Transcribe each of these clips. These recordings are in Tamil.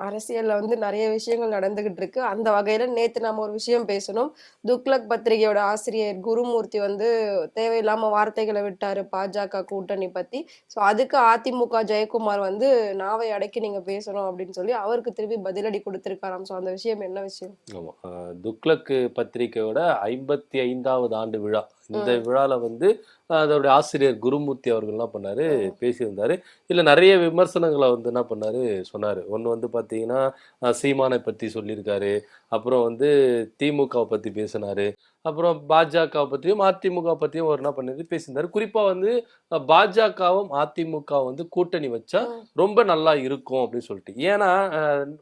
அரசியல்ல வந்து நிறைய விஷயங்கள் நடந்துகிட்டு இருக்கு. அந்த வகையில நேத்து நாம ஒரு விஷயம் பேசணும். துக்லக் பத்திரிகையோட ஆசிரியர் குருமூர்த்தி வந்து தேவையில்லாம வார்த்தைகளை விட்டாரு பாஜக கூட்டணி பத்தி. சோ அதுக்கு அதிமுக ஜெயக்குமார் வந்து நாவை அடக்கி நீங்க பேசணும் அப்படின்னு சொல்லி அவருக்கு திருப்பி பதிலடி கொடுத்துருக்காராம். சோ அந்த விஷயம் என்ன விஷயம்? துக்லக் அஹ் பத்திரிகையோட ஐம்பத்தி ஐந்தாவது ஆண்டு விழா. இந்த விழால வந்து அதோடைய ஆசிரியர் குருமூர்த்தி அவர்கள் என்ன பண்ணாரு பேசியிருந்தாரு. இதுல நிறைய விமர்சனங்களை வந்து என்ன பண்ணாரு சொன்னாரு. ஒண்ணு வந்து பாத்தீங்கன்னா அஹ் சீமானை பத்தி சொல்லியிருக்காரு. அப்புறம் வந்து திமுகவை பத்தி பேசினாரு. அப்புறம் பாஜக பத்தியும் அதிமுக பத்தியும் அவர் என்ன பண்ணது பேசியிருந்தாரு. குறிப்பா வந்து பாஜகவும் அதிமுக வந்து கூட்டணி வச்சா ரொம்ப நல்லா இருக்கும் அப்படின்னு சொல்லிட்டு. ஏன்னா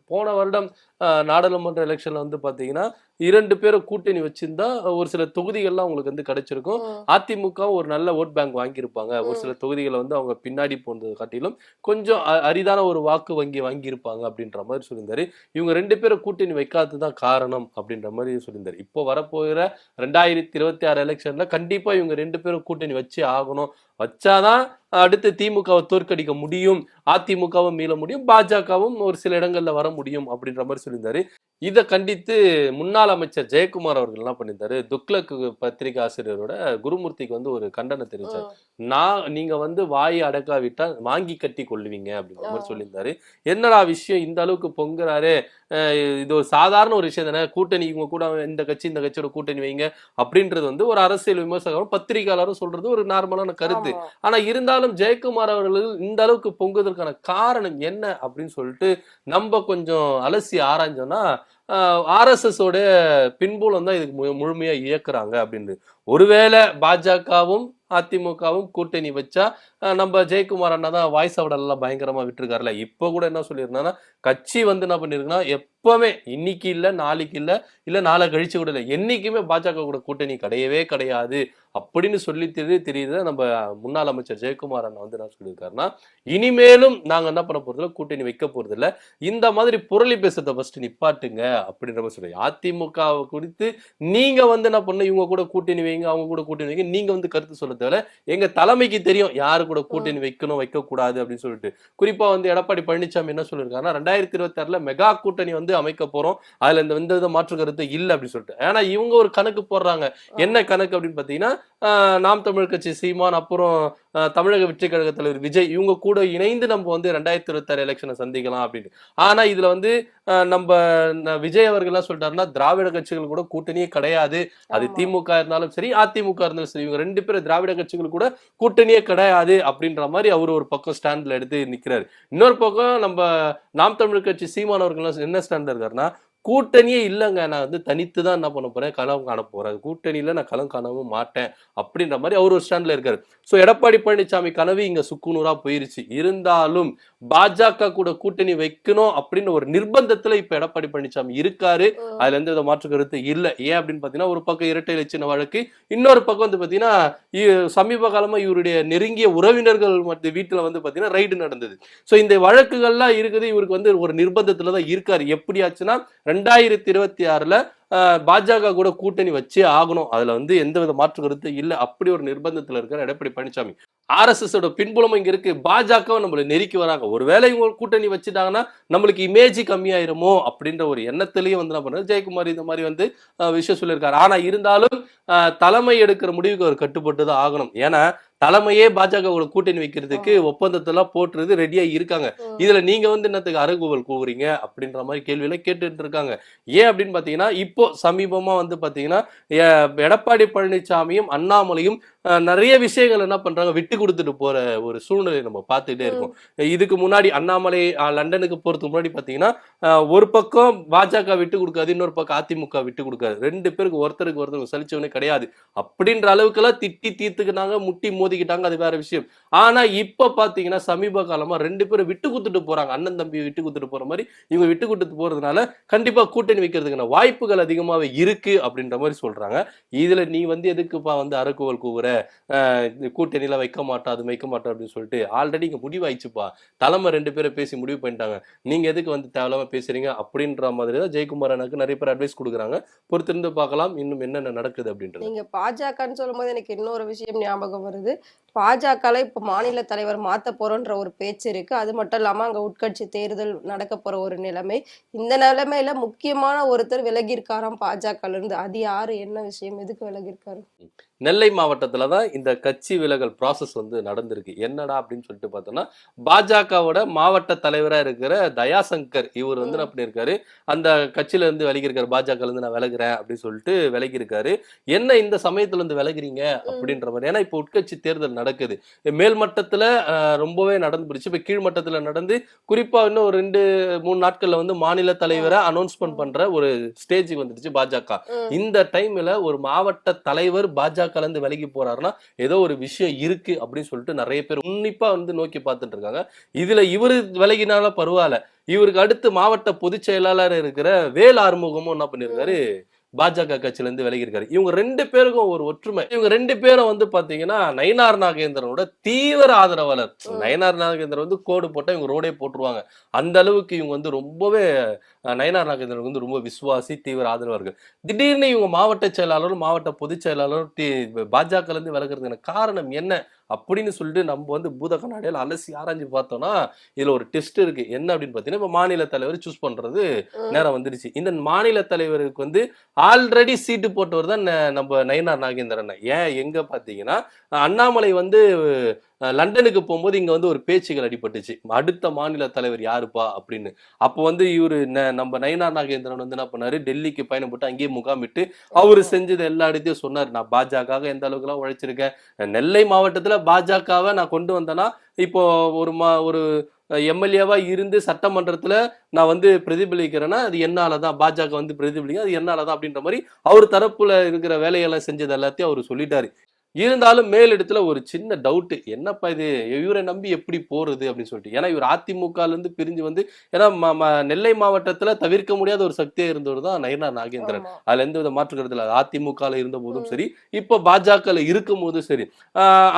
போன வருடம் நாடாளுமன்ற எலெக்ஷன்ல வந்து பாத்தீங்கன்னா இரண்டு பேரை கூட்டணி வச்சிருந்தா ஒரு சில தொகுதிகள்லாம் அவங்களுக்கு வந்து கிடைச்சிருக்கும். அதிமுக ஒரு நல்ல ஓட் பேங்க் வாங்கியிருப்பாங்க. ஒரு சில தொகுதிகளை வந்து அவங்க பின்னாடி போனது காட்டிலும் கொஞ்சம் அரிதான ஒரு வாக்கு வங்கி வாங்கியிருப்பாங்க அப்படின்ற மாதிரி சொல்லியிருந்தாரு. இவங்க ரெண்டு பேரை கூட்டணி வைக்காதது தான் காரணம் அப்படின்ற மாதிரி சொல்லியிருந்தாரு. இப்போ வரப்போகிற ரெண்டாயிரத்தி இருபத்தி ஆறு எலெக்ஷன்ல கண்டிப்பா இவங்க ரெண்டு பேரும் கூட்டணி வச்சே ஆகணும். வச்சாதான் அடுத்து திமுகவை தோற்கடிக்க முடியும் அதிமுகவும் மீள முடியும் பாஜகவும் ஒரு சில இடங்கள்ல வர முடியும் அப்படின்ற மாதிரி சொல்லியிருந்தாரு. இதை கண்டித்து முன்னாள் அமைச்சர் ஜெயக்குமார் அவர்கள் என்ன பண்ணியிருந்தாரு? துக்ளக் பத்திரிகை ஆசிரியரோட குருமூர்த்திக்கு வந்து ஒரு கண்டனம் தெரிவிச்சார். நான் நீங்க வந்து வாயை அடக்காவிட்டா வாங்கி கட்டி கொள்ளுவீங்க அப்படின்ற மாதிரி சொல்லியிருந்தாரு. என்னடா விஷயம்? இந்த அளவுக்கு பொங்குறாரு. இது ஒரு சாதாரண ஒரு விஷயம் தானே. கூட்டணி இவங்க கூட இந்த கட்சி இந்த கட்சியோட கூட்டணி வைங்க அப்படின்றது வந்து ஒரு அரசியல் விமர்சகரும் பத்திரிகையாளரும் சொல்றது ஒரு நார்மலான கருத்து. ஆனா இருந்தாலும் ஜெயக்குமார் அவர்கள் இந்த அளவுக்கு பொங்குவதற்கான காரணம் என்ன அப்படின்னு சொல்லிட்டு நம்ம கொஞ்சம் அலசி ஆராய்ஞ்சோம்னா ஆர்எஸ்எஸ் ஓட பின்புலம் தான் இதுக்கு முழுமையாக இயக்குறாங்க அப்படின்னு ஒருவேளை பாஜகவும் அதிமுகவும் கூட்டணி வச்சா நம்ம ஜெயக்குமார் அண்ணா தான் வாய்ஸ் அவடெல்லாம் பயங்கரமாக விட்டுருக்காருல இப்போ கூட என்ன சொல்லியிருந்தாங்கன்னா கட்சி வந்து என்ன பண்ணியிருக்குன்னா எப்போவுமே இன்னைக்கு இல்லை நாளைக்கு இல்லை இல்லை நாளை கழிச்சு கூட இல்லை என்றைக்குமே பாஜக கூட கூட்டணி கிடையவே கிடையாது அப்படின்னு சொல்லி தெரிய தெரியுது நம்ம முன்னாள் அமைச்சர் ஜெயக்குமார் அண்ணா வந்து என்ன சொல்லியிருக்காருன்னா இனிமேலும் நாங்கள் என்ன பண்ண போகிறதில்ல கூட்டணி வைக்க போகிறதில்ல இந்த மாதிரி புரளி பேசுறதை ஃபர்ஸ்ட் நிப்பாட்டுங்க அப்படின்ற மாதிரி சொல்லி அதிமுக குறித்து நீங்கள் வந்து என்ன பண்ண இவங்க கூட கூட்டணி வைங்க. அவங்க கூட கூட்டணி வைங்க நீங்க வந்து கருத்து சொல்ல தேவை எங்க தலைமைக்கு தெரியும் யாரு கூட கூட்டணி வைக்கணும் வைக்க கூடாது அப்படின்னு சொல்லிட்டு. குறிப்பா வந்து எடப்பாடி பழனிசாமி என்ன சொல்லியிருக்காருன்னா ரெண்டாயிரத்தி இருபத்தி ஆறுல மெகா கூட்டணி வந்து அமைக்க போறோம். அதுல இந்த எந்த வித மாற்று கருத்து இல்ல அப்படின்னு சொல்லிட்டு. ஏன்னா இவங்க ஒரு கணக்கு போடுறாங்க. என்ன கணக்கு அப்படின்னு பாத்தீங்கன்னா நாம் தமிழ் கட்சி சீமான் அப்புறம் தமிழக வெற்றி கழக தலைவர் விஜய் இவங்க கூட இணைந்து நம்ம வந்து ரெண்டாயிரத்தி இருபத்தாறு எலெக்ஷனை சந்திக்கலாம் அப்படின்னு. ஆனா இதுல வந்து நம்ம விஜய் அவர்கள் என்ன சொல்லிட்டாருன்னா திராவிட கட்சிகள் கூட கூட்டணியே கிடையாது. அது. திமுக இருந்தாலும் சரி அதிமுக இருந்தாலும் சரி இவங்க ரெண்டு பேரும் திராவிட கட்சிகள் கூட கூட்டணியே கிடையாது அப்படின்ற மாதிரி அவர் ஒரு பக்கம் ஸ்டாண்ட்ல எடுத்து நிக்கிறாரு. இன்னொரு பக்கம் நம்ம நாம் தமிழ் கட்சி சீமான் அவர்கள் என்ன ஸ்டாண்ட்ல இருக்காருன்னா கூட்டணியே இல்லைங்க. நான் வந்து தனித்து தான் என்ன பண்ண போறேன்? களம் காண போறேன். கூட்டணியில நான் களம் காணவும் மாட்டேன் அப்படின்ற மாதிரி அவர் ஒரு ஸ்டாண்ட்ல இருக்காரு. ஸோ எடப்பாடி பழனிசாமி கனவு இங்க சுக்குநூறா போயிருச்சு. இருந்தாலும் பாஜக கூட கூட்டணி வைக்கணும் அப்படின்னு ஒரு நிர்பந்தத்துல இப்ப எடப்பாடி பழனிசாமி இருக்காரு. அதுல எந்த வித மாற்று கருத்து இல்ல. ஏன் அப்படின்னு பாத்தீங்கன்னா ஒரு பக்கம் இரட்டை இலச்சின வழக்கு இன்னொரு பக்கம் வந்து பாத்தீங்கன்னா இ- சமீப காலமா இவருடைய நெருங்கிய உறவினர்கள் மற்ற வீட்டுல வந்து பாத்தீங்கன்னா ரைடு நடந்தது. சோ இந்த வழக்குகள்லாம் இருக்குது. இவருக்கு வந்து ஒரு நிர்பந்தத்துல தான் இருக்காரு. எப்படி ஆச்சுன்னா ரெண்டாயிரத்தி இருபத்தி ஆறுல பாஜக கூட கூட்டணி வச்சே ஆகணும். அதுல வந்து எந்த வித மாற்று கருத்து இல்லை. அப்படி ஒரு நிர்பந்தத்துல இருக்கிற எடப்பாடி பழனிசாமி ஆர்எஸ்எஸ் பின்புலம் பின்புலமும் இங்க இருக்கு. பாஜகவும் நம்மளை நெருக்கி வராங்க. ஒருவேளை இவங்க கூட்டணி வச்சுட்டாங்கன்னா நம்மளுக்கு இமேஜ் கம்மியாயிருமோ அப்படின்ற ஒரு எண்ணத்திலேயே வந்து என்ன ஜெயக்குமார் இந்த மாதிரி வந்து விஷயம் சொல்லியிருக்காரு. ஆனா இருந்தாலும் தலைமை எடுக்கிற முடிவுக்கு அவர் கட்டுப்பட்டு தான் ஆகணும். ஏன்னா தலைமையே பாஜக கூட கூட்டணி வைக்கிறதுக்கு ஒப்பந்தத்தெல்லாம் போட்டுறது ரெடியா இருக்காங்க. இதுல நீங்க வந்து என்னத்துக்கு அறைகூவல் கூவுறீங்க அப்படின்ற மாதிரி கேள்வியெல்லாம் கேட்டுட்டு இருக்காங்க. ஏன் அப்படின்னு பாத்தீங்கன்னா இப்போ சமீபமா வந்து பாத்தீங்கன்னா எடப்பாடி பழனிசாமியும் அண்ணாமலையும் நிறைய விஷயங்கள் என்ன பண்றாங்க விட்டு கொடுத்துட்டு போற ஒரு சூழ்நிலை நம்ம பார்த்துட்டே இருக்கோம். இதுக்கு முன்னாடி அண்ணாமலை லண்டனுக்கு போறதுக்கு முன்னாடி பாத்தீங்கன்னா ஒரு பக்கம் பாஜக விட்டு கொடுக்காது இன்னொரு பக்கம் அதிமுக விட்டு கொடுக்காது. ரெண்டு பேருக்கு ஒருத்தருக்கு ஒருத்தருக்கு சலிச்சவனே கிடையாது. அப்படின்ற அளவுக்கு எல்லாம் திட்டி தீர்த்துக்கினாங்க முட்டி மோதி மோதிக்கிட்டாங்க அது வேற விஷயம். ஆனா இப்ப பாத்தீங்கன்னா சமீப காலமா ரெண்டு பேரும் விட்டு கொடுத்துட்டு போறாங்க. அண்ணன் தம்பி விட்டு கொடுத்துட்டு போற மாதிரி இவங்க விட்டு கொடுத்துட்டு போறதுனால கண்டிப்பா கூட்டணி வைக்கிறதுக்கான வாய்ப்புகள் அதிகமாவே இருக்கு அப்படின்ற மாதிரி சொல்றாங்க. இதுல நீ வந்து எதுக்குப்பா வந்து அறக்குவல் கூவுற? இந்த கூட்டணியில வைக்க மாட்டோம் அது வைக்க மாட்டோம் அப்படின்னு சொல்லிட்டு ஆல்ரெடி இங்க முடிவாயிடுச்சுப்பா. தலைமை ரெண்டு பேரை பேசி முடிவு பண்ணிட்டாங்க. நீங்க எதுக்கு வந்து தேவையில்லாம பேசுறீங்க அப்படின்ற மாதிரி தான் ஜெயக்குமார் எனக்கு நிறைய பேர் அட்வைஸ் கொடுக்குறாங்க. பொறுத்திருந்து பார்க்கலாம் இன்னும் என்னென்ன நடக்குது அப்படின்றது. நீங்க பாஜகன்னு சொல்லும்போது எனக்கு இன்னொரு விஷயம் ஞாபகம் வருது. பாஜகல இப்ப மாநில தலைவர் மாத்த போகிறோன்ற ஒரு பேச்சு இருக்கு. அது மட்டும் இல்லாம அங்க உட்கட்சி தேர்தல் நடக்க போற ஒரு நிலைமை. இந்த நிலைமையில முக்கியமான ஒருத்தர் விலகி இருக்காராம் இருந்து. அது யாரு? என்ன விஷயம்? எதுக்கு விலகியிருக்காரு நெல்லை மாவட்டத்துல தான் இந்த கட்சி விலகல் ப்ராசஸ் வந்து நடந்திருக்கு. என்னடா அப்படின்னு சொல்லிட்டு பார்த்தோம்னா பாஜகவோட மாவட்ட தலைவரா இருக்கிற தயாசங்கர் இவர் வந்து என்ன பண்ணியிருக்காரு அந்த கட்சியில இருந்து விலகி இருக்காரு பாஜக இருந்து நான் விலகுறேன் அப்படின்னு சொல்லிட்டு விலகி இருக்காரு என்ன இந்த சமயத்துல இருந்து விலகுறீங்க அப்படின்ற மாதிரி. ஏன்னா இப்போ உட்கட்சி தேர்தல் நடக்குது. மேல் மட்டத்துல அஹ், ரொம்பவே நடந்து போயிடுச்சு இப்ப கீழ் மட்டத்துல நடந்து குறிப்பா இன்னும் ஒரு ரெண்டு மூணு நாட்கள்ல வந்து மாநில தலைவரை அனௌன்ஸ்மெண்ட் பண்ற ஒரு ஸ்டேஜுக்கு வந்துடுச்சு பாஜக. இந்த டைம்ல ஒரு மாவட்ட தலைவர் பாஜக கலந்து விலகி போறாருன்னா ஏதோ ஒரு விஷயம் இருக்கு அப்படின்னு சொல்லிட்டு நிறைய பேர் உன்னிப்பா வந்து நோக்கி பார்த்துட்டு இருக்காங்க. இதுல இவரு விலகினால பரவாயில்ல. இவருக்கு அடுத்து மாவட்ட பொதுச் செயலாளர் இருக்கிற வேல் ஆறுமுகமும் என்ன பண்ணிருக்காரு? பாஜக கட்சியில இருந்து விலகி இருக்காரு இவங்க ரெண்டு பேருக்கும் ஒரு ஒற்றுமை. இவங்க ரெண்டு பேரும் வந்து பாத்தீங்கன்னா நயினார் நாகேந்திரனோட தீவிர ஆதரவாளர். நயனார் நாகேந்திரன் வந்து கோடு போட்டா இவங்க ரோடே போட்டுருவாங்க. அந்த அளவுக்கு இவங்க வந்து ரொம்பவே நயனார் நாகேந்திரன் வந்து ரொம்ப விசுவாசி தீவிர ஆதரவாளர்கள். திடீர்னு இவங்க மாவட்ட செயலாளரும் மாவட்ட பொதுச் செயலாளரும் பாஜக இருந்து விலகுறதுக்கான காரணம் என்ன? அப்படின்னு சொல்லிட்டு நம்ம வந்து பூத கண்ணாடியில் அலசி ஆராய்ஞ்சு பார்த்தோம்னா இதுல ஒரு டெஸ்ட் இருக்கு. என்ன அப்படின்னு பார்த்தீங்கன்னா இப்ப மாநில தலைவர் சூஸ் பண்றது ம். நேரம் வந்துருச்சு. இந்த மாநில தலைவருக்கு வந்து ஆல்ரெடி சீட்டு போட்டவர் தான் நம்ம நயினார் நாகேந்திரன் ஏன்? எங்க பாத்தீங்கன்னா அண்ணாமலை வந்து லண்டனுக்கு போகும்போது இங்க வந்து ஒரு பேச்சுகள் அடிபட்டுச்சு. அடுத்த மாநில தலைவர் யாருப்பா அப்படின்னு. அப்போ வந்து இவரு நம்ம நயினார் நாகேந்திரன் வந்து என்ன பண்ணாரு? டெல்லிக்கு பயணம் போட்டு அங்கேயே முகாமிட்டு அவரு செஞ்சது எல்லா இடத்தையும் சொன்னார். நான் பாஜக எந்த அளவுக்கு எல்லாம் உழைச்சிருக்கேன்? நெல்லை மாவட்டத்துல பாஜகவை நான் கொண்டு வந்தேன்னா இப்போ ஒரு மா ஒரு எம்எல்ஏவா இருந்து சட்டமன்றத்துல நான் வந்து பிரதிபலிக்கிறேன்னா அது என்னால தான் பாஜக வந்து பிரதிபலிக்கும் அது என்னால தான் அப்படின்ற மாதிரி அவர் தரப்புல இருக்கிற வேலையெல்லாம் செஞ்சது எல்லாத்தையும் அவர் சொல்லிட்டாரு. இருந்தாலும் மேலிடத்துல ஒரு சின்ன டவுட் என்னப்பா இது? இவரை நம்பி எப்படி போறது? அப்படின்னு சொல்லிட்டு. ஏன்னா இவர் அதிமுகல இருந்து பிரிஞ்சு வந்து ஏன்னா நெல்லை மாவட்டத்துல தவிர்க்க முடியாத ஒரு சக்தியா இருந்தவர் தான் நயனார் நாகேந்திரன். அதுல எந்த வித மாற்று கருத்துல அதிமுகல இருந்த போதும். சரி இப்ப பாஜகல இருக்கும் போதும் சரி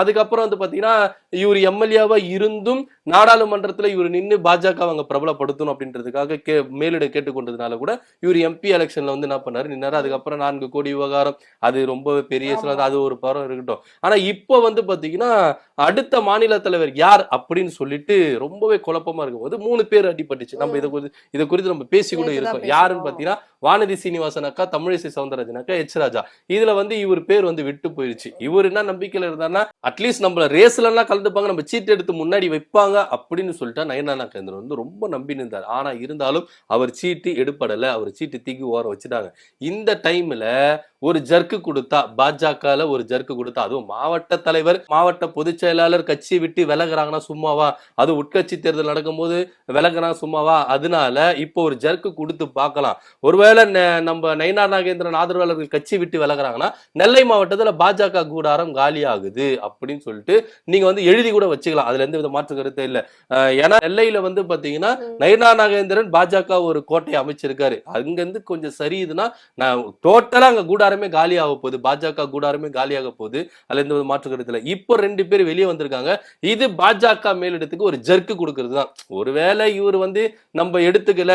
அதுக்கப்புறம் வந்து பாத்தீங்கன்னா இவர் எம்எல்ஏவா இருந்தும் நாடாளுமன்றத்துல இவர் நின்னு பாஜக அவங்க பிரபலப்படுத்தணும் அப்படின்றதுக்காக கே மேலிட கேட்டுக்கொண்டதுனால கூட இவர் எம்பி எலெக்ஷன்ல வந்து என்ன பண்ணாரு? நின்னாரு. அதுக்கப்புறம் நான்கு கோடி விவகாரம். அது ரொம்ப பெரிய அது ஒரு பரம் இருக்கட்டும் ஆனா இப்போ வந்து பாத்தீங்கன்னா அடுத்த மாநில தலைவர் யார் அப்படின்னு சொல்லிட்டு ரொம்பவே குழப்பமா இருக்கும். போது மூணு பேர் அடிபட்டுச்சு. நம்ம இதை குறித்து இதை குறித்து நம்ம பேசி கூட இருக்கோம். யாருன்னு. பாத்தீங்கன்னா வானதி சீனிவாசன் அக்கா தமிழிசை சவுந்தரராஜன் அக்கா எச் ராஜா. இதுல வந்து இவர் பேர் வந்து விட்டு போயிருச்சு. இவர் என்ன நம்பிக்கையில இருந்தாருன்னா அட்லீஸ்ட் நம்மள ரேஸ்ல எல்லாம் கலந்துப்பாங்க. நம்ம சீட் எடுத்து முன்னாடி வைப்பாங்க. அப்படின்னு சொல்லிட்டு நயனானா கேந்திரன் வந்து ரொம்ப நம்பி இருந்தார் ஆனா இருந்தாலும் அவர் சீட்டு எடுப்படல. அவர் சீட்டு தூக்கி ஓரம் வச்சுட்டாங்க. இந்த டைம்ல ஒரு ஜர்க்கு கொடுத்தா பாஜகல ஒரு ஜர்க்கு கொடுத்தா அதுவும் மாவட்ட தலைவர் மாவட்ட பொதுச் செயலாளர் கட்சியை விட்டு விலகுறாங்கன்னா சும்மாவா? அது உட்கட்சி தேர்தல் நடக்கும்போது விலகுனா சும்மாவா? அதனால இப்போ ஒரு ஜர்க்கு கொடுத்து பார்க்கலாம். ஒருவேளை நம்ம நயினார் நாகேந்திரன் ஆதரவாளர்கள் கட்சி விட்டு விலகுறாங்கன்னா நெல்லை மாவட்டத்துல பாஜக கூடாரம் காலி ஆகுது அப்படின்னு சொல்லிட்டு நீங்க வந்து எழுதி கூட வச்சுக்கலாம். அதுல எந்த வித மாற்று கருத்தே இல்ல. ஏன்னா நெல்லையில வந்து பாத்தீங்கன்னா. நயினார் நாகேந்திரன் பாஜக ஒரு கோட்டையை அமைச்சிருக்காரு. அங்கிருந்து கொஞ்சம் சரியுதுன்னா நான் டோட்டலா அங்க கூடாரமே கூடாரமே காலியாக போகுது பாஜக கூடாரமே காலியாக போகுது அதுல எந்த மாற்று கருத்துல இப்போ ரெண்டு பேர் வெளியே வந்திருக்காங்க. இது பாஜக மேலிடத்துக்கு ஒரு ஜர்க்கு கொடுக்கறது தான். ஒருவேளை இவர் வந்து நம்ம எடுத்துக்கல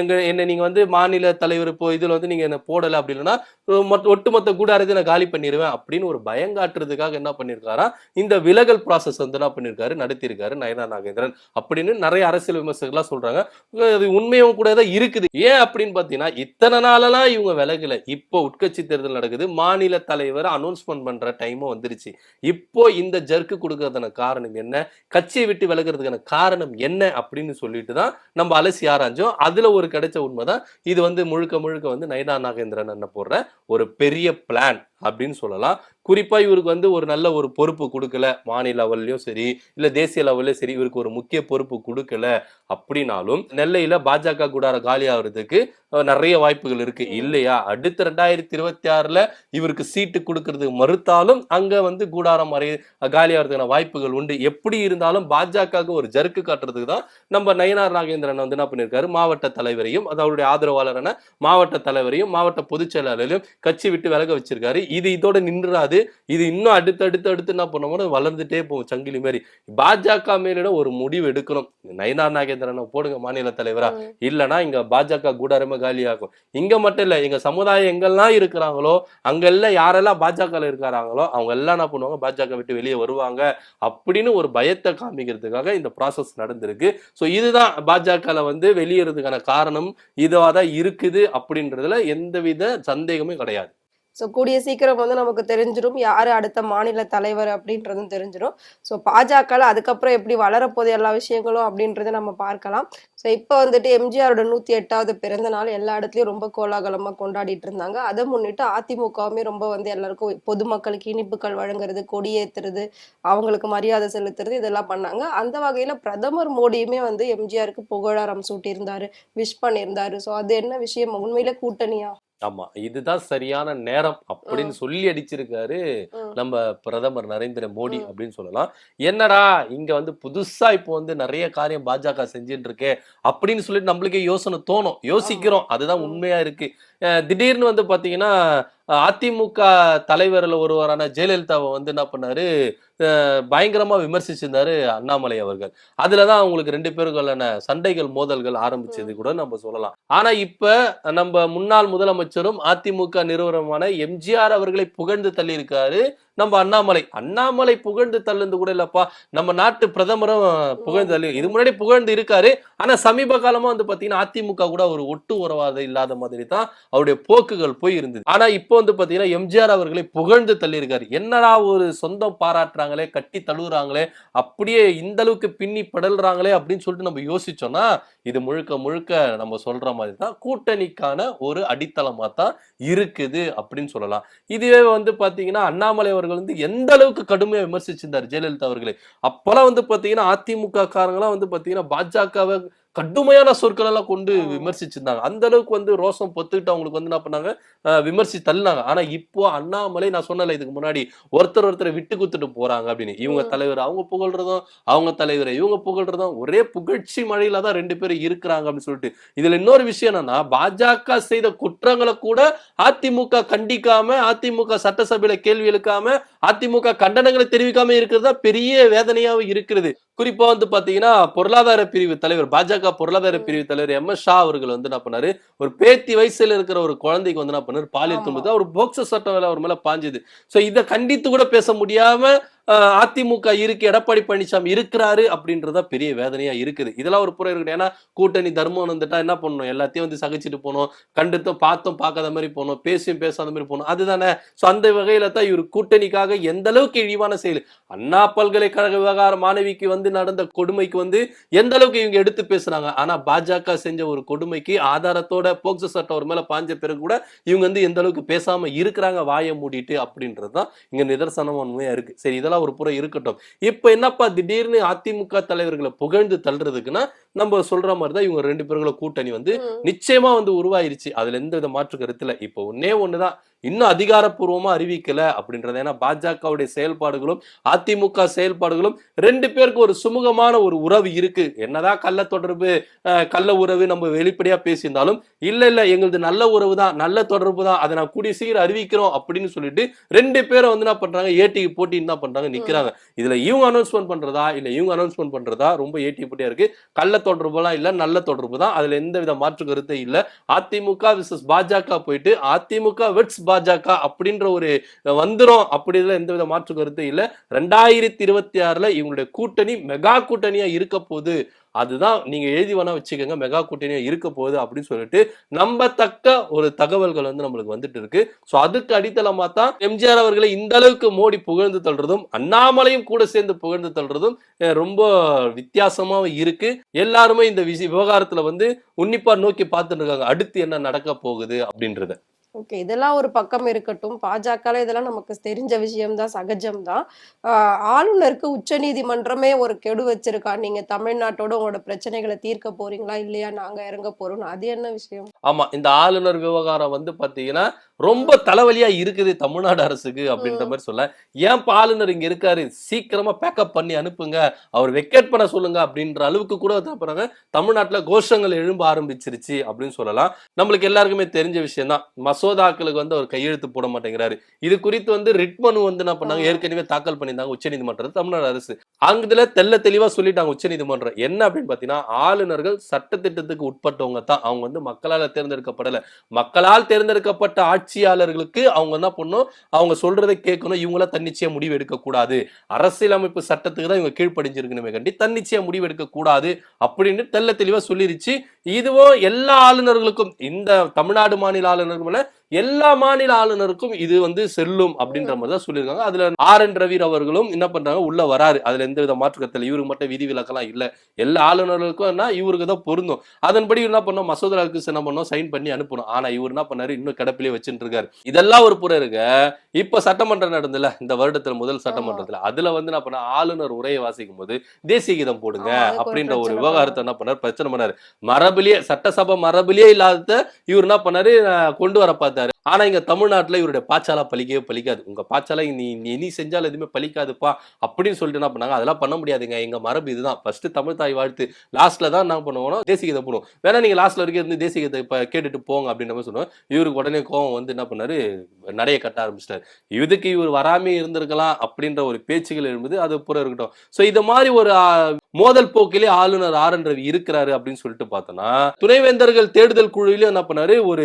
எங்க என்ன நீங்க வந்து மாநில தலைவர் இப்போ இதுல வந்து நீங்க என்ன போடல அப்படின்னா ஒட்டுமொத்த கூடாரத்தை நான் காலி பண்ணிடுவேன் அப்படின்னு ஒரு பயங்காட்டுறதுக்காக என்ன பண்ணிருக்காரா இந்த விலகல் ப்ராசஸ் வந்து என்ன பண்ணிருக்காரு? நடத்தியிருக்காரு நயனா நாகேந்திரன் அப்படின்னு நிறைய அரசியல் விமர்சகர்கள்லாம் சொல்றாங்க. அது உண்மையும் கூட தான் இருக்குது. ஏன் அப்படின்னு பாத்தீங்கன்னா இத்தனை நாளெல்லாம் இவங்க விலகல. இப்போ உட்கட்சி தேர்தல் நடக்குது. மாநில தலைவர் அனௌன்ஸ்மெண்ட் பண்ற டைமும் வந்துருச்சு. இப்போ இந்த ஜர்க்கு கொடுக்கறதுக்கான காரணம் என்ன? கட்சியை விட்டு விலகிறதுக்கான காரணம் என்ன அப்படின்னு சொல்லிட்டு தான் நம்ம அலசி ஆராய்ஞ்சோம். அதுல ஒரு கிடைச்ச உண்மைதான். இது வந்து முழுக்க முழுக்க வந்து நயனா நாகேந்திரன் என்ன போடுற ஒரு பெரிய பிளான் அப்படின்னு சொல்லலாம். குறிப்பாக இவருக்கு வந்து ஒரு நல்ல ஒரு பொறுப்பு கொடுக்கல. மாநில லெவல்லையும் சரி இல்லை தேசிய லெவல்லையும் சரி இவருக்கு ஒரு முக்கிய பொறுப்பு கொடுக்கல அப்படின்னாலும் நெல்லையில் பாஜக கூடார காலி ஆகுறதுக்கு நிறைய வாய்ப்புகள் இருக்குது இல்லையா? அடுத்த ரெண்டாயிரத்தி இருபத்தி ஆறில் இவருக்கு சீட்டு கொடுக்கறதுக்கு மறுத்தாலும் அங்கே வந்து கூடாரம் மறை காலி ஆகிறதுக்கான வாய்ப்புகள் உண்டு. எப்படி இருந்தாலும் பாஜகவுக்கு ஒரு ஜர்க்கு காட்டுறதுக்கு தான் நம்ம நயனார் நாகேந்திரன் வந்து என்ன பண்ணியிருக்காரு மாவட்ட தலைவரையும் அது அவருடைய ஆதரவாளரான மாவட்ட தலைவரையும் மாவட்ட பொதுச் செயலாளரையும் கட்சி விட்டு விலக வச்சிருக்காரு. இது இதோட நின்றாது இது இன்னும் அடுத்து அடுத்து அடுத்து என்ன பண்ணுமோ? வளர்ந்துட்டே போகும் சங்கிலி மாதிரி பாஜக மேலிட ஒரு முடிவு எடுக்கணும். நயனார் நாகேந்திரனை போடுங்க மாநில தலைவரா. இல்லைன்னா இங்க பாஜக கூடாரமே காலியாகும் இங்க மட்டும் இல்ல எங்க சமுதாயம் எங்கெல்லாம் இருக்கிறாங்களோ அங்கெல்லாம் யாரெல்லாம் பாஜக இருக்கிறாங்களோ அவங்க எல்லாம் என்ன பண்ணுவாங்க? பாஜக விட்டு வெளியே வருவாங்க. அப்படின்னு ஒரு பயத்தை காமிக்கிறதுக்காக இந்த ப்ராசஸ் நடந்திருக்கு. ஸோ இதுதான் பாஜகல வந்து வெளியேறதுக்கான காரணம். இதுவாக தான் இருக்குது அப்படின்றதுல எந்தவித சந்தேகமே கிடையாது. ஸோ கூடிய சீக்கிரம் வந்து நமக்கு தெரிஞ்சிடும் யார் அடுத்த மாநில தலைவர் அப்படின்றதும் தெரிஞ்சிடும் ஸோ பாஜகவில் அதுக்கப்புறம் எப்படி வளரப்போகுது எல்லா விஷயங்களும் அப்படின்றத நம்ம பார்க்கலாம். ஸோ இப்போ வந்துட்டு எம்ஜிஆரோட நூற்றி எட்டாவது பிறந்த நாள் எல்லா இடத்துலையும் ரொம்ப கோலாகலமாக கொண்டாடிட்டு இருந்தாங்க. அதை முன்னிட்டு அதிமுகவுமே ரொம்ப வந்து எல்லாருக்கும் பொதுமக்களுக்கு இனிப்புகள் வழங்குறது கொடியேற்றுறது அவங்களுக்கு மரியாதை செலுத்துறது இதெல்லாம் பண்ணாங்க. அந்த வகையில் பிரதமர் மோடியுமே வந்து எம்ஜிஆருக்கு புகழாரம் சூட்டியிருந்தாரு விஷ் பண்ணியிருந்தாரு. ஸோ அது என்ன விஷயம்? உண்மையில கூட்டணியா? ஆமா இதுதான் சரியான நேரம் அப்படின்னு சொல்லி அடிச்சிருக்காரு. நம்ம பிரதமர் நரேந்திர மோடி. அப்படின்னு சொல்லலாம் என்னடா இங்க வந்து புதுசா இப்போ வந்து நிறைய காரியம் பாஜக செஞ்சுட்டு இருக்கே அப்படின்னு சொல்லிட்டு நம்மளுக்கே யோசனை தோணும் யோசிக்கிறோம் அதுதான். உண்மையா இருக்கு திடீர்னு வந்து பாத்தீங்கன்னா அதிமுக தலைவர்ல ஒருவரான ஜெயலலிதாவை வந்து என்ன பண்ணாரு? அஹ் பயங்கரமா விமர்சிச்சிருந்தாரு அண்ணாமலை அவர்கள். அதுலதான் அவங்களுக்கு ரெண்டு பேருக்கான சண்டைகள் மோதல்கள் ஆரம்பிச்சது கூட நம்ம சொல்லலாம். ஆனா இப்ப நம்ம முன்னாள் முதலமைச்சரும் அதிமுக நிறுவனமான எம்ஜிஆர் அவர்களை புகழ்ந்து தள்ளியிருக்காரு. நம்ம அண்ணாமலை. அண்ணாமலை புகழ்ந்து தள்ளுந்து கூட இல்லப்பா. நம்ம நாட்டு பிரதமரும் புகழ்ந்து தள்ளி இது முன்னாடி புகழ்ந்து இருக்காரு. ஆனா சமீப காலமா வந்து பாத்தீங்கன்னா அதிமுக கூட ஒரு ஒட்டு உறவாத இல்லாத மாதிரி தான் அவருடைய போக்குகள் போய் இருந்தது ஆனா இப்போ வந்து பாத்தீங்கன்னா எம்ஜிஆர் அவர்களை புகழ்ந்து தள்ளியிருக்காரு. என்னடா ஒரு சொந்தம் பாராட்டுறாங்களே கட்டி தழுவுறாங்களே அப்படியே இந்த அளவுக்கு பின்னி படல்றாங்களே அப்படின்னு சொல்லிட்டு நம்ம யோசிச்சோம்னா இது முழுக்க முழுக்க நம்ம சொல்ற மாதிரி தான் கூட்டணிக்கான ஒரு அடித்தளமா தான் இருக்குது அப்படின்னு சொல்லலாம். இதுவே வந்து பாத்தீங்கன்னா அண்ணாமலை அவர்கள் வந்து எந்த அளவுக்கு கடுமையா விமர்சிச்சிருந்தார் ஜெயலலிதா அவர்களை. அப்பெல்லாம் வந்து பாத்தீங்கன்னா அதிமுக காரங்களாம் வந்து பாத்தீங்கன்னா பாஜகவை கடுமையான சொற்கள் எல்லாம் கொண்டு. விமர்சிச்சிருந்தாங்க. அந்த அளவுக்கு வந்து ரோசம் பொத்துக்கிட்டு அவங்களுக்கு வந்து என்ன பண்ணாங்க? விமர்சி தள்ளினாங்க. ஆனா இப்போ அண்ணாமலை நான் சொன்னல இதுக்கு முன்னாடி ஒருத்தர் ஒருத்தரை விட்டு குத்துட்டு போறாங்க அப்படின்னு. இவங்க. தலைவர் அவங்க புகழ்றதும் அவங்க தலைவரை இவங்க புகழ்றதும் ஒரே புகழ்ச்சி மழையில தான் ரெண்டு பேரும் இருக்கிறாங்க அப்படின்னு சொல்லிட்டு. இதுல இன்னொரு விஷயம் என்னன்னா பாஜக செய்த குற்றங்களை கூட அதிமுக கண்டிக்காம அதிமுக சட்டசபையில கேள்வி எழுக்காம அதிமுக கண்டனங்களை தெரிவிக்காம இருக்கிறது பெரிய வேதனையாவும் இருக்கிறது. குறிப்பா வந்து பாத்தீங்கன்னா பொருளாதார பிரிவு தலைவர் பாஜக பொருளாதார பிரிவு தலைவர் எம். எஸ். ஷா அவர்கள் வந்து என்ன பண்ணாரு? ஒரு பேத்தி வயசுல இருக்கிற ஒரு குழந்தைக்கு வந்து என்ன பண்ணாரு? பாலியல். துன்புறுத்தல் அவர் போக்சோ சட்டம் வேலை அவர் மேல பாஞ்சுது. சோ இதை கண்டித்து கூட பேச முடியாம அதிமுக இருக்கு எடப்பாடி பழனிசாமி இருக்கிறாரு அப்படின்றத பெரிய வேதனையா இருக்குது. இதெல்லாம் ஒரு புறம் இருக்கணும். ஏன்னா கூட்டணி தர்மம் வந்துட்டா என்ன பண்ணணும்? எல்லாத்தையும் வந்து சகிச்சுட்டு போகணும். கண்டுத்தும் பார்த்தும் பார்க்காத மாதிரி போகணும். பேசியும் பேசாத மாதிரி போகணும். அதுதானே? அந்த வகையில தான் இவர் கூட்டணிக்காக எந்த அளவுக்கு இழிவான செயல். அண்ணா பல்கலைக்கழக விவகார மாணவிக்கு வந்து நடந்த கொடுமைக்கு வந்து எந்த அளவுக்கு இவங்க எடுத்து பேசுறாங்க? ஆனா பாஜக செஞ்ச ஒரு கொடுமைக்கு ஆதாரத்தோட போக்சோ சட்டம் ஒரு மேல பாஞ்ச பிறகு கூட இவங்க வந்து எந்த அளவுக்கு பேசாம இருக்கிறாங்க வாயை மூடிட்டு அப்படின்றது தான் இங்க நிதர்சனம் உண்மையா இருக்கு. சரி இதெல்லாம் ஒரு புறம் இருக்கட்டும். இப்ப என்னப்பா திடீர்னு அதிமுக தலைவர்களை புகழ்ந்து தள்ளுறதுக்குன்னா நம்ம சொல்ற மாதிரி தான் இவங்க ரெண்டு பேருங்கள கூட்டணி வந்து. நிச்சயமா வந்து உருவாயிருச்சு. அதுல எந்த வித மாற்று கருத்து இல்ல இப்போ ஒன்னே ஒண்ணுதான். இன்னும் அதிகாரப்பூர்வமாக அறிவிக்கல அப்படின்றது ஏன்னா பாஜகவுடைய செயல்பாடுகளும் அதிமுக செயல்பாடுகளும் ரெண்டு பேருக்கு ஒரு சுமூகமான ஒரு உறவு இருக்கு. என்னதான் கள்ள தொடர்பு கள்ள உறவு நம்ம வெளிப்படையாக பேசியிருந்தாலும் இல்லை இல்லை எங்களது நல்ல உறவு தான் நல்ல தொடர்பு தான் அதை நான் கூடிய சீக்கிரம் அறிவிக்கிறோம் அப்படின்னு சொல்லிட்டு ரெண்டு பேரும் வந்து என்ன பண்றாங்க ஏடிக்கு போட்டி என்ன பண்றாங்க நிற்கிறாங்க இதுல இவங்க அனௌன்ஸ்மெண்ட் பண்றதா இல்லை இவங்க அனௌன்ஸ்மெண்ட் பண்றதா ரொம்ப ஏட்டி போட்டியா இருக்கு. கள்ள தொடர்புலாம் இல்லை நல்ல தொடர்பு தான். அதுல எந்த வித மாற்று கருத்தும் இல்லை. அதிமுக விசஸ் பாஜக போயிட்டு அதிமுக வெட்ஸ் பாஜக அப்படின்ற ஒரு வந்துரும். அப்படிதுல எந்த வித மாற்று கருத்து இல்லை. ரெண்டாயிரத்தி இருபத்தி ஆறுல இவங்களுடைய கூட்டணி மெகா கூட்டணியா இருக்க போகுது. அதுதான் நீங்க எழுதி வேணா வச்சுக்கோங்க. மெகா கூட்டணியா இருக்க போகுது அப்படின்னு சொல்லிட்டு நம்பத்தக்க ஒரு தகவல்கள் வந்து நம்மளுக்கு வந்துட்டு இருக்கு. சோ அதுக்கு அடித்தளமா தான் எம்ஜிஆர் அவர்களை இந்த அளவுக்கு மோடி புகழ்ந்து தள்ளுறதும் அண்ணாமலையும் கூட சேர்ந்து புகழ்ந்து தள்ளுறதும் ரொம்ப வித்தியாசமாவும் இருக்கு. எல்லாருமே இந்த விஷய விவகாரத்துல வந்து உன்னிப்பா நோக்கி பார்த்துட்டு இருக்காங்க. அடுத்து என்ன நடக்க போகுது அப்படின்றத. ஓகே இதெல்லாம் ஒரு பக்கம் இருக்கட்டும். பாஜக இதெல்லாம் நமக்கு தெரிஞ்ச விஷயம்தான் சகஜம்தான். ஆளுநருக்கு ஆளுநருக்கு உச்சநீதிமன்றமே ஒரு கெடு வச்சிருக்கா? நீங்க தமிழ்நாட்டோட உங்களோட பிரச்சனைகளை தீர்க்க போறீங்களா? இல்லையா? நாங்க இறங்க போறோம் அது என்ன விஷயம்? ஆமா இந்த ஆளுநர் விவகாரம் வந்து பாத்தீங்கன்னா ரொம்ப தலைவலியா இருக்குது தமிழ்நாடு அரசுக்கு அப்படின்ற. மாதிரி சொல்ல ஏன் ஆளுநர் இங்க இருக்காரு? சீக்கிரமா பேக்கப் பண்ணி அனுப்புங்க. அவர் வெக்கேட் பண்ண சொல்லுங்க. அப்படின்ற அளவுக்கு கூட அப்புறம் தமிழ்நாட்டுல கோஷங்கள் எழும்ப ஆரம்பிச்சிருச்சு அப்படின்னு சொல்லலாம். நம்மளுக்கு எல்லாருக்குமே தெரிஞ்ச விஷயம் தான். மசோதாக்களுக்கு வந்து அவர் கையெழுத்து போட மாட்டேங்கிறாரு. இது குறித்து வந்து ரிட் மனு வந்து என்ன பண்ணாங்க. ஏற்கனவே தாக்கல் பண்ணியிருந்தாங்க உச்சநீதிமன்றத்தில் தமிழ்நாடு அரசு. அங்குல தெல்ல தெளிவா சொல்லிட்டாங்க உச்சநீதிமன்றம் என்ன அப்படின்னு பாத்தீங்கன்னா ஆளுநர்கள் சட்டத்திட்டத்துக்கு உட்பட்டவங்க தான். அவங்க வந்து மக்களால் தேர்ந்தெடுக்கப்படல. மக்களால் தேர்ந்தெடுக்கப்பட்ட ஆட்சியாளர்களுக்கு அவங்க என்ன பண்ணும் அவங்க சொல்றதை கேட்கணும். இவங்கள தன்னிச்சையா முடிவு எடுக்கக்கூடாது அரசியலமைப்பு சட்டத்துக்கு தான் இவங்க கீழ்ப்படிஞ்சிருக்கணுமே கண்டி தன்னிச்சையா முடிவு எடுக்கக்கூடாது அப்படின்னு தெல்ல தெளிவா சொல்லிருச்சு. இதுவும் எல்லா ஆளுநர்களுக்கும் இந்த தமிழ்நாடு மாநில ஆளுநர்கள் எல்லா மாநில ஆளுநருக்கும் இது வந்து செல்லும் அப்படின்ற மாதிரி தான் சொல்லியிருக்காங்க. அதுல ஆர் என் ரவி அவர்களும் என்ன பண்றாங்க? உள்ள வராரு. அதுல எந்த வித மாற்றுக்கத்தில் இவருக்கு மட்டும் விதி விலக்கெல்லாம் இல்ல. எல்லா ஆளுநர்களுக்கும் இவருக்கு தான் பொருந்தும். அதன்படி என்ன பண்ணோம் மசோதாவுக்கு என்ன பண்ணோம் சைன் பண்ணி அனுப்பணும். ஆனா இவர் என்ன பண்ணாரு? இன்னும் கிடப்பிலே வச்சுட்டு இருக்காரு இதெல்லாம் ஒரு புறம் இருக்க. இப்ப சட்டமன்றம் நடந்தல இந்த வருடத்துல முதல் சட்டமன்றத்துல அதுல வந்து என்ன பண்ண ஆளுநர் உரையை வாசிக்கும் போது தேசிய கீதம் போடுங்க அப்படின்ற ஒரு விவகாரத்தை என்ன பண்ணாரு? பிரச்சனை பண்ணாரு. மரபிலேயே சட்டசபை மரபிலேயே இல்லாத இவர் என்ன பண்ணாரு? கொண்டு வர பார்த்தாரு. ஆனா இங்க தமிழ்நாட்டுல இவருடைய பாச்சாலா பலிக்கவே பலிக்காது உங்க பாச்சாலா நீ நீ நீ செஞ்சாலும் எதுவுமே பலிக்காதுப்பா அப்படின்னு சொல்லிட்டு என்ன பண்ணாங்க? அதெல்லாம் பண்ண முடியாதுங்க. எங்க மரபு இதுதான். ஃபர்ஸ்ட் தமிழ் தாய் வாழ்த்து. லாஸ்ட்ல தான் என்ன பண்ணுவோம் தேசிய போடுவோம். வேணா நீங்க லாஸ்ட்ல வரைக்கும் இருந்து தேசிகத்தை இப்ப கேட்டுட்டு போங்க அப்படின்ற மாதிரி சொல்லுவோம் இவருக்கு உடனே கோவம் வந்து என்ன பண்ணாரு? நடைய கட்ட ஆரம்பிச்சிட்டாரு. இதுக்கு இவர் வராமே இருந்திருக்கலாம் அப்படின்ற ஒரு பேச்சுகள் எழும்புது. அது புறம் இருக்கட்டும். ஸோ இது மாதிரி ஒரு மோதல் போக்கிலே ஆளுநர் ஆர் என் ரவி இருக்கிறாரு அப்படின்னு சொல்லிட்டு பார்த்தோம்னா துணைவேந்தர்கள் தேடுதல் குழுவிலும் என்ன பண்ணாரு? ஒரு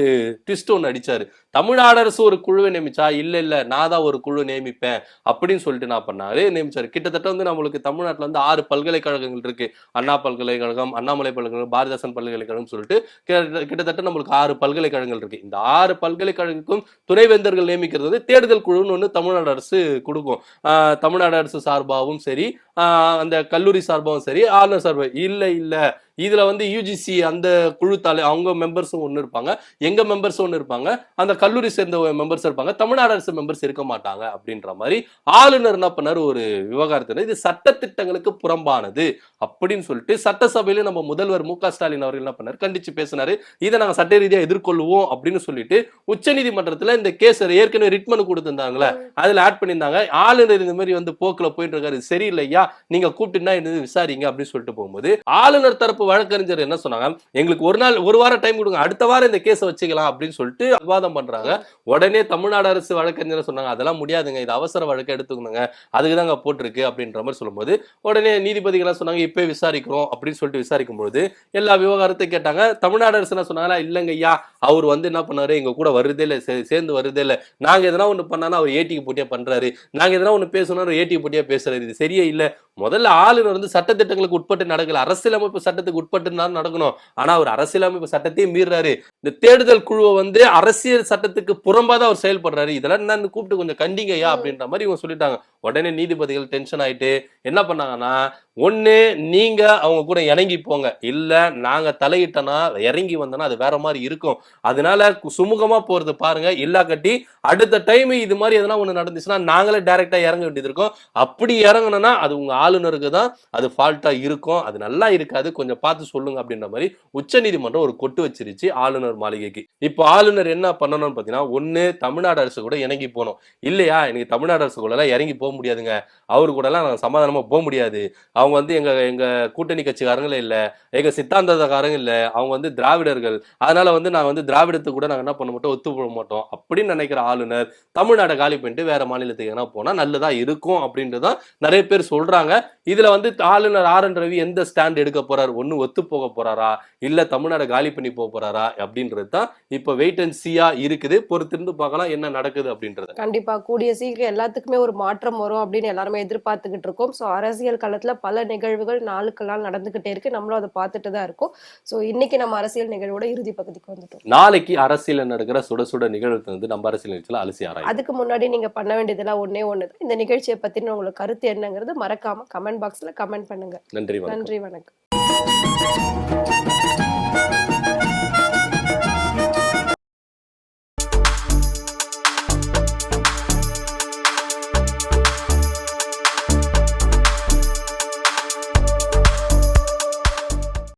ட்விஸ்ட் ஒன்று அடிச்சாரு. தமிழ்நாடு அரசு ஒரு குழுவை நியமிச்சா இல்ல இல்ல நான் தான் ஒரு குழு நியமிப்பேன் அப்படின்னு சொல்லிட்டு என்ன பண்ணாரு? நியமிச்சாரு. கிட்டத்தட்ட வந்து நம்மளுக்கு தமிழ்நாட்டில் வந்து ஆறு பல்கலைக்கழகங்கள் இருக்கு. அண்ணா பல்கலைக்கழகம் அண்ணாமலை பல்கலைக்கழகம் பாரதிதாசன் பல்கலைக்கழகம் சொல்லிட்டு கிட்ட- கிட்டத்தட்ட நம்மளுக்கு ஆறு பல்கலைக்கழகங்கள் இருக்கு. இந்த ஆறு பல்கலைக்கழகத்துக்கும் துணைவேந்தர்கள் நியமிக்கிறது வந்து தேடுதல் குழுன்னு ஒன்று தமிழ்நாடு அரசு கொடுக்கும். தமிழ்நாடு அரசு சார்பாகவும் சரி அந்த கல்லூரி சார்பாகவும் சரி ஆளுநர் சார்பாக இல்லை இல்லை. இதுல வந்து யூஜிசி அந்த குழு தலை அவங்க மெம்பர்ஸும் ஒன்று இருப்பாங்க. எங்க மெம்பர்ஸும் ஒன்று இருப்பாங்க. அந்த கல்லூரி சேர்ந்த மெம்பர்ஸ் இருப்பாங்க. தமிழ்நாடு அரசு மெம்பர்ஸ் இருக்க மாட்டாங்க அப்படின்ற மாதிரி ஆளுநர் என்ன பண்ணார்? ஒரு விவகாரத்தில் இது சட்டத்திட்டங்களுக்கு புறம்பானது அப்படின்னு சொல்லிட்டு சட்டசபையில நம்ம முதல்வர் மு க ஸ்டாலின் அவர்கள் என்ன பண்ணார்? கண்டிச்சு பேசினாரு. இதை நாங்கள் சட்ட ரீதியா எதிர்கொள்வோம் அப்படின்னு சொல்லிட்டு உச்சநீதிமன்றத்துல இந்த கேஸ் ஏற்கனவே ரிட்மனு கொடுத்துருந்தாங்களே அதுல ஆட் பண்ணியிருந்தாங்க. ஆளுநர் இந்த மாதிரி வந்து போக்கில் போயிட்டு இருக்காரு. சரியில்லையா? நீங்க கூப்பிட்டுனா என்னது விசாரிங்க அப்படின்னு சொல்லிட்டு போகும்போது ஆளுநர் தரப்பு வழக்கறிஞர் என்ன சொன்னாங்க? எங்களுக்கு ஒரு நாள் ஒரு வாரம் டைம் கொடுங்க. அடுத்த வாரம் இந்த கேஸை வச்சுக்கலாம் அப்படின்னு சொல்லிட்டு விவாதம் பண்றாங்க. உடனே தமிழ்நாடு அரசு வழக்கறிஞர் சொன்னாங்க அதெல்லாம் முடியாதுங்க. இது அவசர வழக்கு எடுத்துக்கணுங்க. அதுக்கு தாங்க போட்டிருக்கு. அப்படின்ற மாதிரி சொல்லும்போது உடனே நீதிபதிகள் சொன்னாங்க இப்போ விசாரிக்கிறோம். அப்படின்னு சொல்லிட்டு விசாரிக்கும் பொழுது எல்லா விவகாரத்தையும் கேட்டாங்க. தமிழ்நாடு அரசு என்ன சொன்னாங்களா இல்லைங்க ஐயா. அவர் வந்து என்ன பண்ணாரு? எங்க கூட வருதே இல்லை. சே- சேர்ந்து வருதே இல்லை. நாங்க எதனா ஒன்று பண்ணாலும் அவர் ஏடிக்கு போட்டியா பண்றாரு. நாங்க எதனா ஒன்று பேசணும் ஏடிக்கு போட்டியா பேசுறாரு. இது சரியே இல்லை. முதல்ல ஆளுநர் வந்து சட்டத்திட்டங்களுக்கு உட்பட்டு நடக்கல. அரசியலமைப்பு சட்டத்துக்கு உட்பட்டு தான் நடக்கணும். ஆனா அவர் அரசியலமைப்பு சட்டத்தையும் மீறாரு இந்த தேடுதல் குழுவை வந்து அரசியல் சட்டத்துக்கு புறம்பாதான் அவர் செயல்படுறாரு. இதெல்லாம் என்னன்னு கூப்பிட்டு கொஞ்சம் கண்டிங்கய்யா. அப்படின்ற மாதிரி இவங்க சொல்லிட்டாங்க. உடனே நீதிபதிகள் டென்ஷன் ஆயிட்டு என்ன பண்ணாங்கன்னா ஒண்ணு நீங்க அவங்க கூட இறங்கி போங்க. இல்ல நாங்க தலையிட்டனா இறங்கி வந்தோம்னா அது வேற மாதிரி இருக்கும். அதனால சுமூகமா போறது பாருங்க. இல்லா கட்டி அடுத்த டைம் இது மாதிரி எதனா ஒண்ணு நடந்துச்சுன்னா நாங்களே டைரக்டா இறங்க வேண்டியது இருக்கும். அப்படி இறங்கணும்னா அது உங்க ஆளுநருக்கு தான் அது ஃபால்ட்டா இருக்கும். அது நல்லா இருக்காது. கொஞ்சம் பார்த்து சொல்லுங்க அப்படின்ற மாதிரி உச்சநீதிமன்றம் ஒரு கொட்டு வச்சிருச்சு ஆளுநர் மாளிகைக்கு. இப்போ ஆளுநர் என்ன பண்ணணும்னு பார்த்தீங்கன்னா ஒண்ணு தமிழ்நாடு அரசு கூட இறங்கி போகணும். இல்லையா? எனக்கு தமிழ்நாடு அரசு கூட எல்லாம் இறங்கி போக முடியாதுங்க. அவரு கூட எல்லாம் சமாதானமாக சமாதானமா போக முடியாது. அவங்க வந்து எங்க எங்க கூட்டணி கட்சிக்காரங்களே இல்லை. எங்க சித்தாந்தக்காரங்க இல்லை. அவங்க வந்து திராவிடர்கள். அதனால வந்து நான் வந்து திராவிடத்துக்கு கூட நாங்கள் என்ன பண்ண மாட்டோம்? ஒத்து போட மாட்டோம் அப்படின்னு நினைக்கிற ஆளுநர் தமிழ்நாடை காலி பண்ணிட்டு வேறு மாநிலத்துக்கு என்ன போனால் நல்லதா இருக்கும் அப்படின்ட்டு தான் நிறைய பேர் சொல்றாங்க. இதுல வந்து ஆளுநர் ஆர் என் ரவி எந்த ஸ்டாண்ட் எடுக்க போறாரு? ஒண்ணு ஒத்து போக போறாரா? இல்ல தமிழ்நாடு காலி பண்ணி போக போறாரா? அப்படின்றது தான் இப்ப வெயிட் அண்ட் சியா இருக்குது. பொறுத்திருந்து பார்க்கலாம் என்ன நடக்குது அப்படின்றது. கண்டிப்பா. கூடிய சீக்கிரம் எல்லாத்துக்குமே ஒரு மாற்றம் வரும் அப்படின்னு எல்லாருமே எதிர்பார்த்துக்கிட்டு இருக்கோம். ஸோ அரசியல் களத்துல பல நிகழ்வுகள் நாளுக்கு நாள் நடந்துகிட்டே இருக்கு. நம்மளும் அதை பார்த்துட்டு தான் இருக்கோம். ஸோ இன்னைக்கு நம்ம அரசியல் நிகழ்வோட இறுதி பகுதிக்கு வந்துட்டோம். நாளைக்கு அரசியல் நடக்கிற சுட சுட நிகழ்வு வந்து நம்ம அரசியல் நிகழ்ச்சியில அலசி ஆராயும். அதுக்கு முன்னாடி நீங்க பண்ண வேண்டியதெல்லாம் ஒண்ணே ஒண்ணுதான். இந்த நிகழ்ச்சியை பத்தின உங்களுக்கு கருத்து என்னங்கிறது மறக்காம மறக்காமல் கமெண்ட் பாக்ஸில் கமெண்ட் பண்ணுங்கள் நன்றி நன்றி வணக்கம்.